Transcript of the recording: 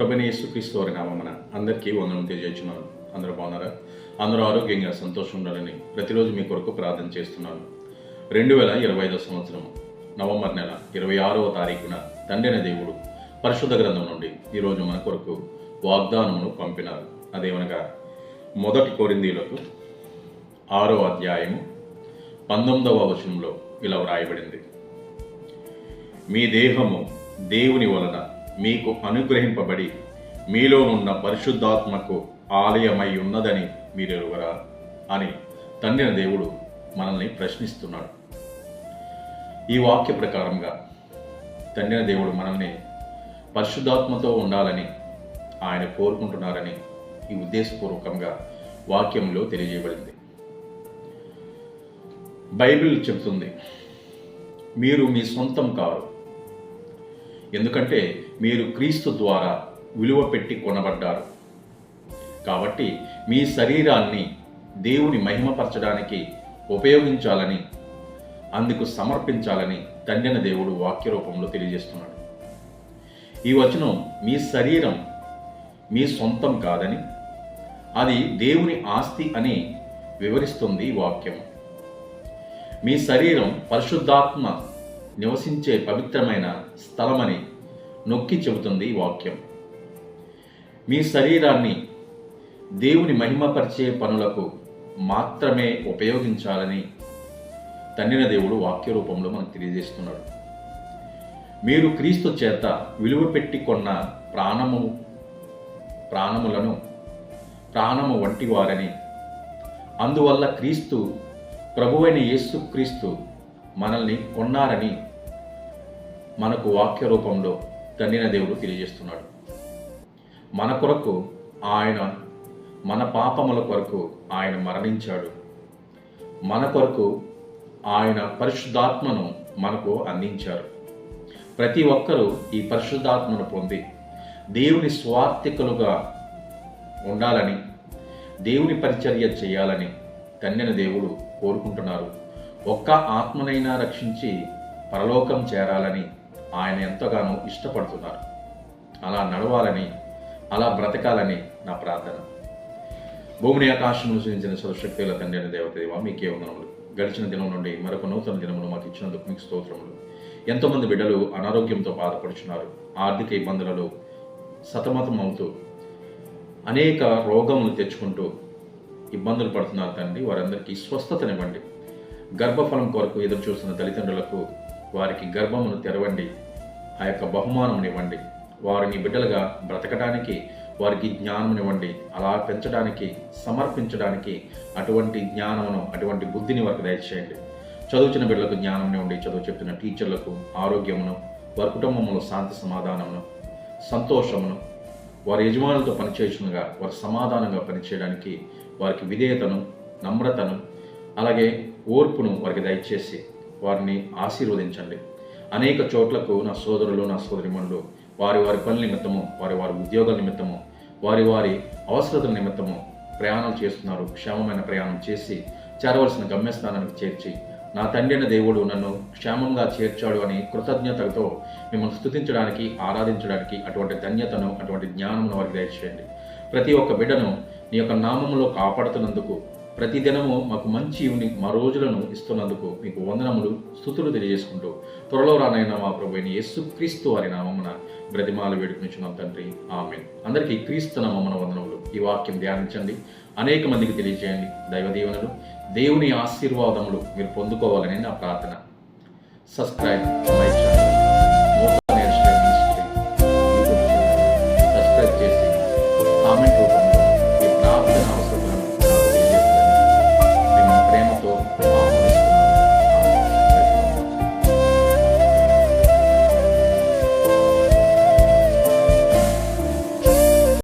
ప్రభుని యేసుక్రీస్తు వారి నామమున అందరికీ వందనం తెలియజేస్తున్నాను. అందరూ బాగున్నారా? అందరూ ఆరోగ్యంగా సంతోషం ఉండాలని ప్రతిరోజు మీ కొరకు ప్రార్థన చేస్తున్నాను. రెండు వేల ఇరవై ఐదో సంవత్సరం నవంబర్ నెల ఇరవై ఆరవ తారీఖున తండ్రిన దేవుడు పరిశుద్ధ గ్రంథం నుండి ఈరోజు మన కొరకు వాగ్దానమును పంపినారు. అదేమనగా మొదటి కోరిందీలకు ఆరో అధ్యాయము పంతొమ్మిదవ వచనంలో ఇలా వ్రాయబడింది. మీ దేహము దేవుని వలన మీకు అనుగ్రహింపబడి మీలోనున్న పరిశుద్ధాత్మకు ఆలయమై ఉన్నదని మీరెరువరా? అని తండ్రిన దేవుడు మనల్ని ప్రశ్నిస్తున్నాడు. ఈ వాక్య ప్రకారంగా తండ్రిన దేవుడు మనల్ని పరిశుద్ధాత్మతో ఉండాలని ఆయన కోరుకుంటున్నారని ఈ ఉద్దేశపూర్వకంగా వాక్యంలో తెలియజేయబడింది. బైబిల్ చెబుతుంది మీరు మీ సొంతం కారు ఎందుకంటే మీరు క్రీస్తు ద్వారా విలువ పెట్టి కొనబడ్డారు. కాబట్టి మీ శరీరాన్ని దేవుని మహిమపరచడానికి ఉపయోగించాలని అందుకు సమర్పించాలని తండ్రిన దేవుడు వాక్య రూపంలో తెలియజేస్తున్నాడు. ఈ వచనం మీ శరీరం మీ సొంతం కాదని అది దేవుని ఆస్తి అని వివరిస్తుంది వాక్యం. మీ శరీరం పరిశుద్ధాత్మ నివసించే పవిత్రమైన స్థలమని నొక్కి చెబుతుంది ఈ వాక్యం. మీ శరీరాన్ని దేవుని మహిమపరిచే పనులకు మాత్రమే ఉపయోగించాలని తండ్రిన దేవుడు వాక్య రూపంలో మనకు తెలియజేస్తున్నాడు. మీరు క్రీస్తు చేత విలువ పెట్టి కొన్న ప్రాణము ప్రాణములను ప్రాణము వంటి వారని అందువల్ల క్రీస్తు ప్రభువైన యేసు క్రీస్తు మనల్ని కొన్నారని మనకు వాక్య రూపంలో తండ్రిన దేవుడు తెలియజేస్తున్నాడు. మన కొరకు ఆయన మన పాపముల కొరకు ఆయన మరణించాడు. మన కొరకు ఆయన పరిశుద్ధాత్మను మనకు అందించారు. ప్రతి ఒక్కరూ ఈ పరిశుద్ధాత్మను పొంది దేవుని స్వార్థికులుగా ఉండాలని దేవుని పరిచర్య చేయాలని కన్యన దేవుడు కోరుకుంటున్నారు. ఒక్క ఆత్మనైనా రక్షించి పరలోకం చేరాలని ఆయన ఎంతగానో ఇష్టపడుతున్నారు. అలా నడవాలని అలా బ్రతకాలని నా ప్రార్థన. భూమిని ఆకాశమును సూచించిన సర్వశక్తుల తండ్రి అయిన దేవత దేవా మీకే వందనములు. గడిచిన దినం నుండి మరొక నూతన దినమును మాకు ఇచ్చినందుకు మీకు స్తోత్రములు. ఎంతోమంది బిడ్డలు అనారోగ్యంతో బాధపడుచున్నారు. ఆర్థిక ఇబ్బందులలో సతమతం అవుతూ అనేక రోగములు తెచ్చుకుంటూ ఇబ్బందులు పడుతున్నారు తండ్రి. వారందరికీ స్వస్థతనివ్వండి. గర్భఫలం కొరకు ఎదురు చూస్తున్న తల్లిదండ్రులకు వారికి గర్భమును తెరవండి ఆ యొక్క బహుమానమునివ్వండి. వారిని బిడ్డలుగా బ్రతకడానికి వారికి జ్ఞానమునివ్వండి. అలా పెంచడానికి సమర్పించడానికి అటువంటి జ్ఞానమును అటువంటి బుద్ధిని వారికి దయచేయండి. చదువుచిన బిడ్డలకు జ్ఞానమునివ్వండి. చదువు చెప్తున్న టీచర్లకు ఆరోగ్యమును వారి కుటుంబంలో శాంతి సమాధానమును సంతోషమును వారి యజమానులతో పనిచేయుచునుగా వారు సమాధానంగా పనిచేయడానికి వారికి విధేయతను నమ్రతను అలాగే ఓర్పును వారికి దయచేసి వారిని ఆశీర్వదించండి. అనేక చోట్లకు నా సోదరులు నా సోదరిమణులు వారి వారి పనుల నిమిత్తము వారి వారి ఉద్యోగాల నిమిత్తము వారి వారి అవసరతల నిమిత్తము ప్రయాణాలు చేస్తున్నారు. క్షేమమైన ప్రయాణం చేసి చేరవలసిన గమ్యస్థానానికి చేర్చి నా తండ్రి అయిన దేవుడు నన్ను క్షేమంగా చేర్చాడు అని కృతజ్ఞతతో మిమ్మల్ని స్తుతించడానికి ఆరాధించడానికి అటువంటి ధన్యతను అటువంటి జ్ఞానమును వారికి దయచేయండి. ప్రతి ఒక్క బిడ్డను నీ యొక్క నామములో కాపాడుతున్నందుకు ప్రతిదినము మాకు మంచి ఈవినింగ్ మా రోజులను ఇస్తున్నందుకు మీకు వందనములు స్థుతులు తెలియజేసుకుంటూ త్వరలో రానైనా మా ప్రభు యేసు క్రీస్తు వారి నామమున బ్రతిమాలు వేడుకునిచున్నాం తండ్రి. ఆమె అందరికీ క్రీస్తు నామమున వందనములు. ఈ వాక్యం ధ్యానించండి. అనేక మందికి తెలియజేయండి. దైవ దీవెనలు దేవుని ఆశీర్వాదములు మీరు పొందుకోవాలని నా ప్రార్థన. Subscribe my channel